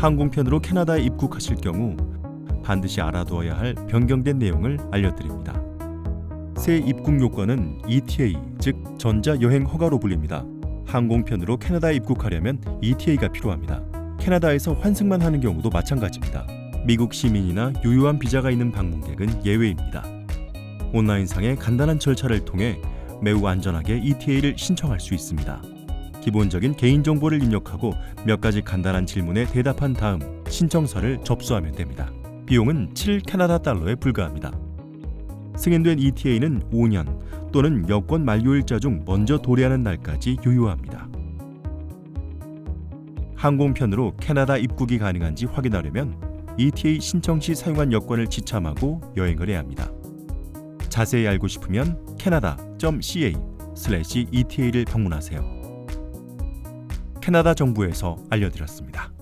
항공편으로 캐나다에 입국하실 경우 반드시 알아두어야 할 변경된 내용을 알려드립니다. 새 입국 요건은 ETA, 즉 전자 여행 허가로 불립니다. 항공편으로 캐나다에 입국하려면 ETA가 필요합니다. 캐나다에서 환승만 하는 경우도 마찬가지입니다. 미국 시민이나 유효한 비자가 있는 방문객은 예외입니다. 온라인상의 간단한 절차를 통해 매우 안전하게 ETA를 신청할 수 있습니다. 기본적인 개인정보를 입력하고 몇 가지 간단한 질문에 대답한 다음 신청서를 접수하면 됩니다. 비용은 7 캐나다 달러에 불과합니다. 승인된 ETA는 5년 또는 여권 만료일자 중 먼저 도래하는 날까지 유효합니다. 항공편으로 캐나다 입국이 가능한지 확인하려면 ETA 신청 시 사용한 여권을 지참하고 여행을 해야 합니다. 자세히 알고 싶으면 canada.ca/eta를 방문하세요. 캐나다 정부에서 알려드렸습니다.